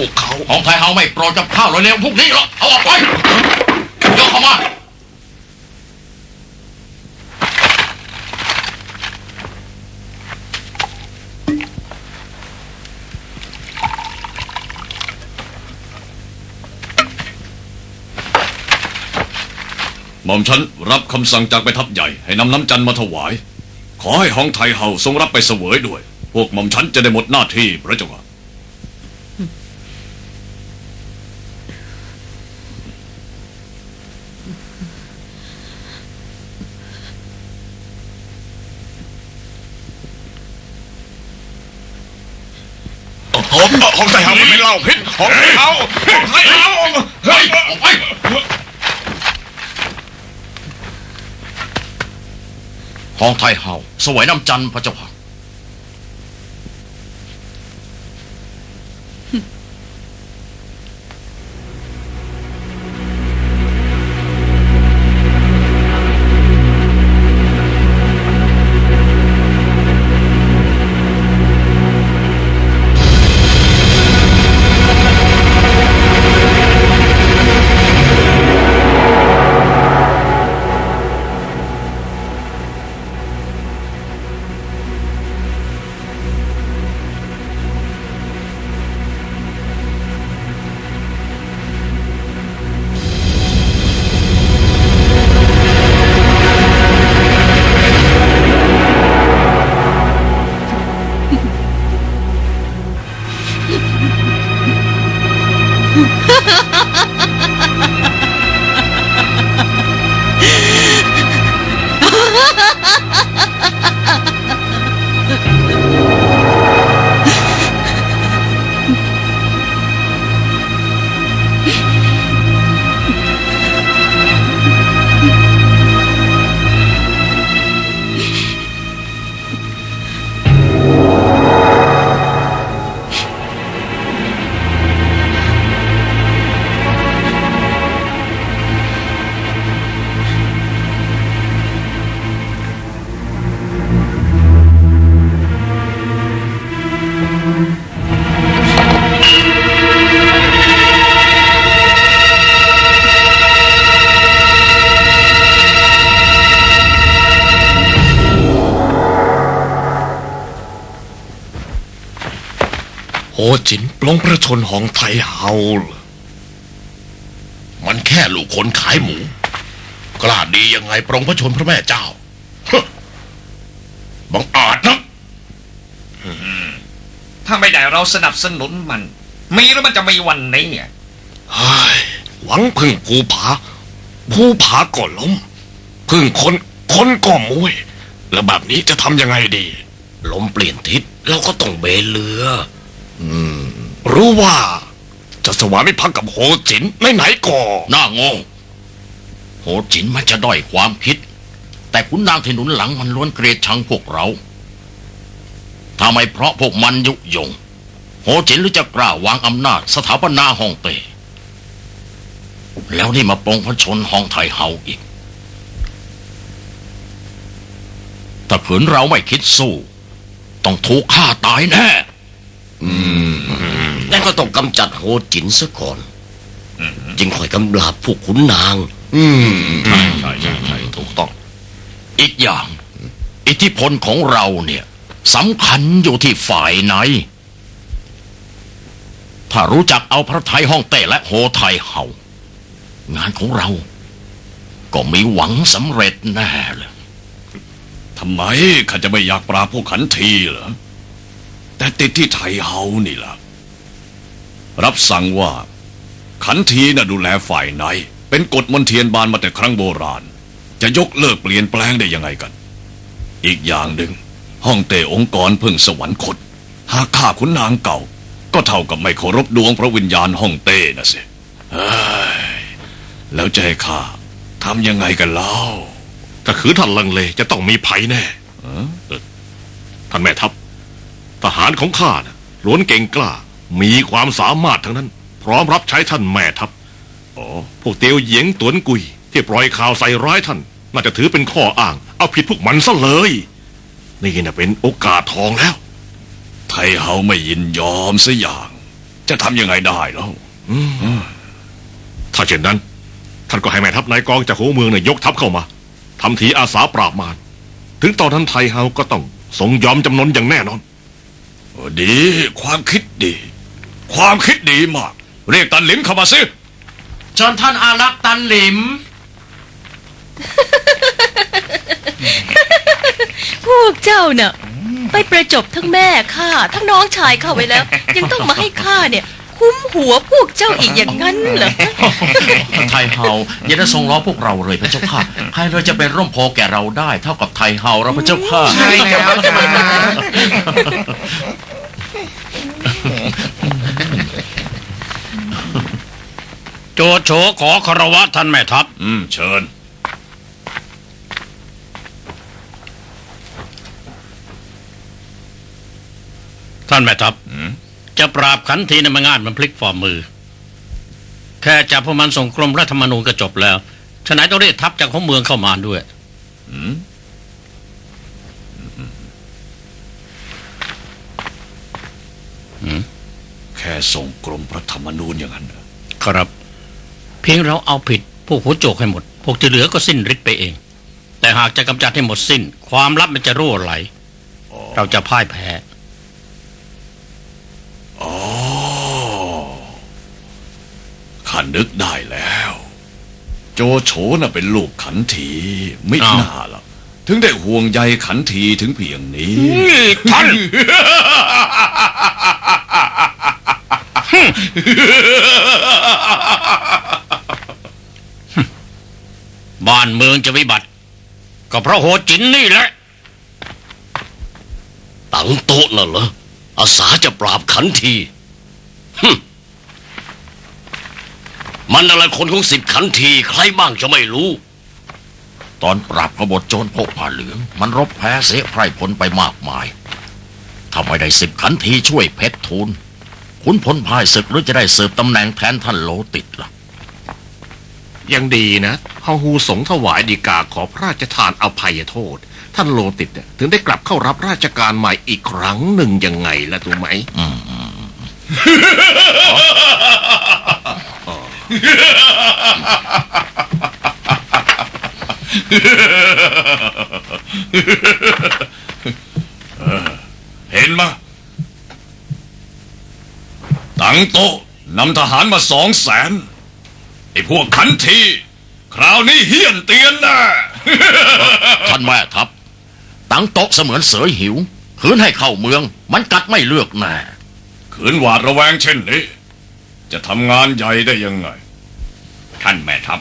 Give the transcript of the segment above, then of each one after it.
วกเขาของไทยเฮาไม่โปรดกับข้าวเร็วๆพวกนี้หรอกเอาออกไปยกเข้ามาหม่อมฉันรับคำสั่งจากไปทัพใหญ่ ให้นำน้ำจันทร์มาถวาย ขอให้ห้องไทยเฮาทรงรับไปเสวยด้วย พวกหม่อมฉันจะได้หมดหน้าที่พระเจ้าค่ะ ของใส่เฮาไม่เป็นเหล้าพิษของใส่เฮาของใส่เฮาเฮ้ยออกไปของไทยเฮาสวยน้ำจันทร์พระเจ้าค่ะ จินปลงประชนของไทยเฮาเหรอมันแค่ลูกคนขายหมู กล้าดียังไงปรงพระชนพระแม่เจ้าฮะบังอาจนะถ้าไม่ได้เราสนับสนุนมัน มีแล้วมันจะมีวันนี้อะเฮ้ยหวังพึ่งภูผาภูผาก็ล้ม พึ่งคนคนก็มวย แล้วแบบนี้จะทำยังไงดี ลมเปลี่ยนทิศเราก็ต้องเบนเรือ รู้ว่า จะสวามิภักดิ์กับโหจินไหนๆก็หน้างงโหจินมันจะด้อยความคิด แต่ขุนนางที่หนุนหลังมันล้วนเกลียดชังพวกเราถ้าไมเพราะพวกมันยุยง โหจินหรือจะกล้าวางอำนาจสถาปนาฮ่องเต้แล้วนี่มาปรงพระชนห้องไทยเฮาอีก ถ้าขืนเราไม่คิดสู้ ต้องถูกฆ่าตายแน่ งั้นก็ต้องกำจัดโหจินซะก่อน จึงค่อยกำลาบพวกขุนนาง อืมใช่ใช่ใช่ใช่ถูกต้อง อีกอย่าง อิทธิพลของเราเนี่ยสำคัญอยู่ที่ฝ่ายไหน ถ้ารู้จักเอาพระไทยห้องเต้และโหไทยเฮางานของเรา ก็มีหวังสำเร็จแน่เลยทำไมข้าจะไม่อยากปราบพวกขันทีเหรอ แต่ติดที่ไทยเฮานี่ล่ะ รับสั่งว่า ขันทีน่ะดูแลฝ่ายในเป็นกฎมนเทียนบานมาแต่ครั้งโบราณ จะยกเลิกเปลี่ยนแปลงได้ยังไงกัน อีกอย่างหนึ่ง ห้องเต้องค์กรเพิ่งสวรรคต หากฆ่าขุนนางเก่า ก็เท่ากับไม่เคารพดวงพระวิญญาณห้องเต้นะสิเฮ้ยแล้วจะให้ข้าทำยังไงกันเล่าถ้าคือท่านลังเลจะต้องมีภัยแน่ฮะเออท่านแม่ทัพ ทหารของข้านะล้วนเก่งกล้า มีความสามารถทั้งนั้น พร้อมรับใช้ท่านแม่ทัพ อ๋อ พวกเตียวเหยียงตวนกุย ที่ปล่อยข่าวใส่ร้ายท่าน น่าจะถือเป็นข้ออ้าง เอาผิดพวกมันซะเลย นี่นะเป็นโอกาสทองแล้ว ไทยเฮาไม่ยินยอมสัอย่าง จะทำยังไงได้แล้วถ้าเช่นนั้น ท่านก็ให้แม่ทัพนายกองจากหัวเมืองเนี่ยยกทัพเข้ามาทำทีอาสาปราบมาร ถึงตอนนั้นไทเฮาก็ต้องทรงยอมจำนนอย่างแน่นอน ดี ความคิดดี ความคิดดีมาก เรียกตันหลิมเข้ามาสิเชิญท่านอารักษ์ตันหลิม พวกเจ้าน่ะ ไปประจบทั้งแม่ข้าทั้งน้องชายเข้าไว้แล้ว ยังต้องมาให้ข้าเนี่ย คุ้มหัวพวกเจ้าอีกอย่างนั้นเหรอ ไทยเฮาอย่าได้ทรงล้อพวกเราเลยพระเจ้าค่ะใครเราจะเป็นร่มโพแก่เราได้ เท่ากับไทยเฮาเราพระเจ้าค่ะ ใช่แล้วจ้าโจโฉขอคารวะท่านแม่ทัพ อืม เชิญ ท่านแม่ทัพ จะปราบขันทีในมางานมันพลิกฝ่ามือ แค่จับพวกมันส่งกรมรัฐธรรมนูญก็จบแล้วฉะนั้นต้องเรียกทัพจากของเมืองเข้ามาด้วยแค่ส่งกรมพระธรรมนูญอย่างนั้นเหรอครับ เพียงเราเอาผิดพวกหัวโจกให้หมด พวกที่เหลือก็สิ้นฤทธิ์ไปเอง แต่หากจะกำจัดให้หมดสิ้น ความลับมันจะรั่วไหล เราจะพ่ายแพ้ อ๋อข้านึกได้แล้ว โจโฉน่ะเป็นลูกขันทีไม่อ้าวน่าหรอกถึงได้ห่วงใยขันทีถึงเพียงนี้ ท่านบ้านเมืองจะวิบัติ ก็เพราะโหจินนี่แหละ ตังโต๊ะน่ะเหรอ อาสาจะปราบขันทีฮึ่มมันอะไรคนของสิบขันที ใครบ้างจะไม่รู้ ตอนปราบกบฏโจรพกผ้าเหลือง มันรบแพ้เสียไพร่ผลไปมากมายทำไมได้สิบขันทีช่วยเพชรทูลขุนพลพ่ายศึกหรือจะได้เสิร์ฟตำแหน่งแทนท่านโลติดล่ะ ยังดีนะเฮาฮูสงถวายดีกาขอพระราชทานอภัยโทษ ท่านโลติดถึงได้กลับเข้ารับราชการใหม่อีกครั้งหนึ่งยังไงล่ะถูกไหมเห็นมะตังโตะนำทหารมาสองแสนไอ้พวกขันที คราวนี้เฮี้ยนเตียนนะท่านแม่ทัพ ตั้งโต๊ะเสมือนเสือหิวคืนให้เข้าเมือง มันกัดไม่เลือกแน่ขืนหวาดระแวงเช่นนี้ จะทำงานใหญ่ได้ยังไง ท่านแม่ทัพ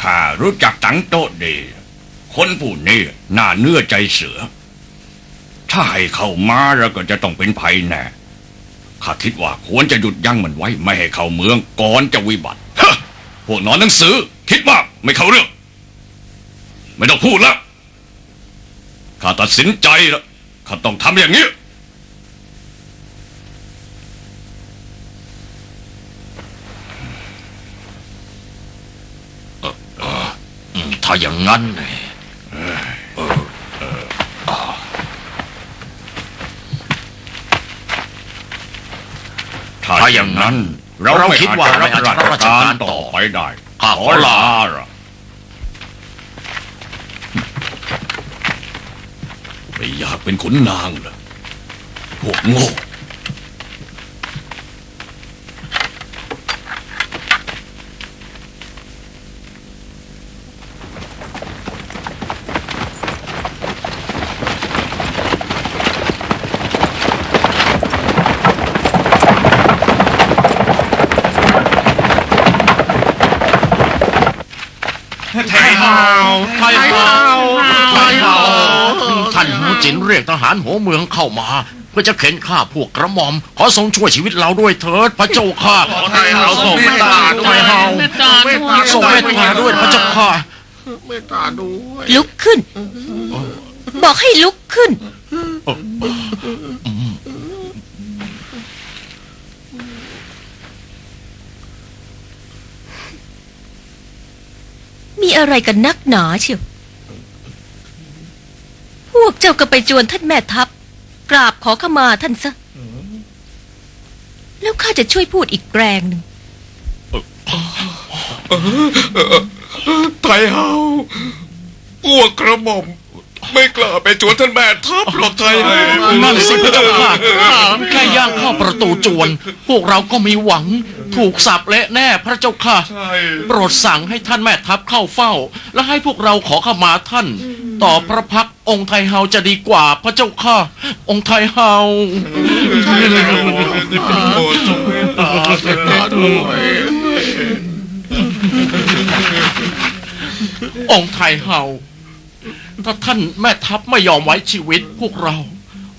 ข้ารู้จักตังโต๊ะดี คนผู้นี้น่าเนื้อใจเสือ ถ้าให้เข้ามาแล้วก็จะต้องเป็นภัยแน่ข้าคิดว่าควรจะหยุดยั้งมันไว้ไม่ให้เข้าเมืองก่อนจะวิบัติฮะพวกนอนหนังสือ คิดว่าไม่เข้าเรื่อง ไม่ต้องพูดแล้ว ข้าตัดสินใจแล้วข้าต้องทำอย่างนี้อืมถ้าอย่างนั้นเนี่ยถ้าอย่างนั้น เราคิดว่าเราอาจจะรับราชการต่อไปได้ ข้าขอลาล่ะ ไม่อยากเป็นขุนนางเหรอพวกโง่ไทยเฮาไทยเฮาไทยเฮา จินเรียกทหารหัวเมืองเข้ามา เพื่อจะเข็นฆ่าพวกกระหม่อม ขอทรงช่วยชีวิตเราด้วยเถิดพระเจ้าค่ะไทยเฮาทรงเมตตาด้วยไทยเฮาทรงเมตตาด้วยพระเจ้าค่ะเมตตาด้วยลุกขึ้น บอกให้ลุกขึ้น มีอะไรกันนักหนาเชียวพวก เจ้าก็ไปจวนท่านแม่ทัพ กราบขอขมาท่านซะ แล้วข้าจะช่วยพูดอีกแรงหนึ่งไทเฮาพวกกระหม่อม ไม่กล้าไปจวนท่านแม่ทัพหรอกไทเฮานั่นสิพระเจ้าค่ะแค่ย่างเข้าประตูจวน พวกเราก็มีหวัง ถูกสับเละแน่พระเจ้าค่ะ โปรดสั่งให้ท่านแม่ทัพเข้าเฝ้า และให้พวกเราขอขมาท่าน ต่อพระพักตร์องค์ไทเฮาจะดีกว่าพระเจ้าค่ะ องค์ไทเฮา ใช่แล้วโปรดทรงเมตตาเถิดนะด้วยองค์ไทเฮา ถ้าท่านแม่ทัพไม่ยอมไว้ชีวิตพวกเรา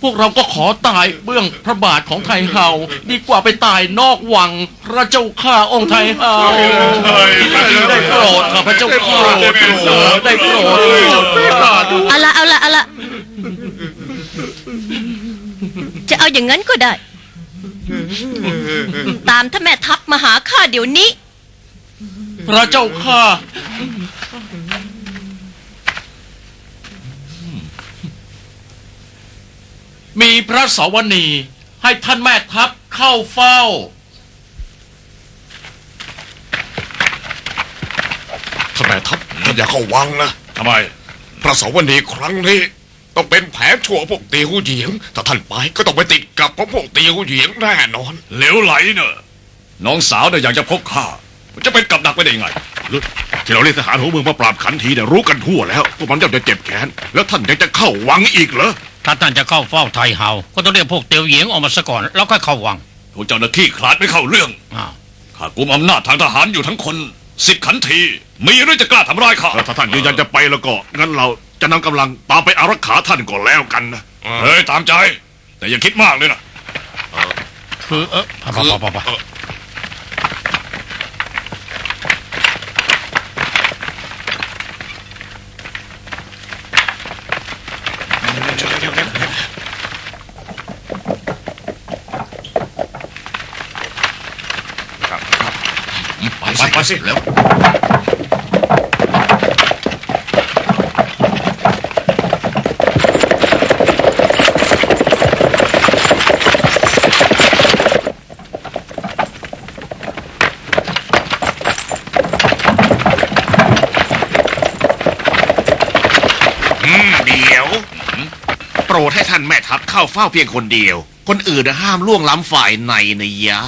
พวกเราก็ขอตายเบื้องพระบาทของไทเฮาดีกว่าไปตายนอกวังพระเจ้าข้าองค์ไทเฮาได้โปรดค่ะพระเจ้าข้าได้โปรดเอาละเอาละเอาละจะเอาอย่างนั้นก็ได้ ตามท่านแม่ทัพมาหาข้าเดี๋ยวนี้ พระเจ้าข้า มีพระสวนีให้ท่านแม่ทัพเข้าเฝ้า ท่านแม่ทัพท่านอย่าเข้าวังนะ ทำไม พระสวนีครั้งนี้ ต้องเป็นแผนชั่วพวกเตียวเหยียง ถ้าท่านไปก็ต้องไปติดกับพวกเตียวเหยียงแน่นอน เหลวไหลเนอะน้องสาวเนี่ยอยากจะพบข้ามันจะเป็นกับดักไปได้ยังไงที่เราเรียกทหารหัวเมืองมาปราบขันทีเนี่ยรู้กันทั่วแล้วพวกมันย่อมจะเจ็บแค้นแล้วท่านยังจะเข้าวังอีกเหรอ ถ้าท่านจะเข้าเฝ้าไทเฮา ก็ต้องเรียกพวกเตียวเหยียงออกมาซะก่อน แล้วค่อยเข้าวังพวกเจ้าหน้าที่ขลาดไม่เข้าเรื่องอ้าวข้ากุมอำนาจทางทหารอยู่ทั้งคนสิทธิ์ขันที มีหรือจะกล้าทำร้ายข้าแล้วถ้าท่านยืนยันจะไปแล้วก็งั้นเราจะนำกำลังตามไปอารักขาท่านก่อนแล้วกันนะเฮ้ยตามใจ แต่อย่าคิดมากเลยนะ คือเออพอพอพอพอ ไปสิแล้วเดี๋ยว โปรดให้ท่านแม่ทัพเข้าเฝ้าเพียงคนเดียว คนอื่นน่ะห้ามล่วงล้ำฝ่ายในนะยะ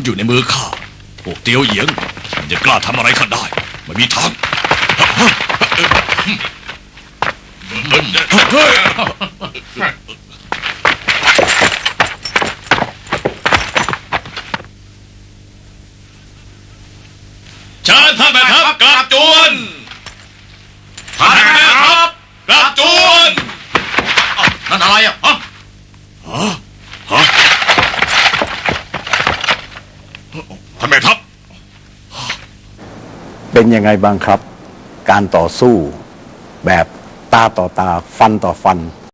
ำนอยู่ในมือข้าพวกเตียวเหยียงมันจะกล้าทำอะไรข้าได้ ไม่มีทางเชิญท่านแม่ทัพกลับจวนท่านแม่ทัพกลับจวนนั่นอะไรอะ เป็นยังไงบ้างครับ การต่อสู้แบบตาต่อตาฟันต่อฟัน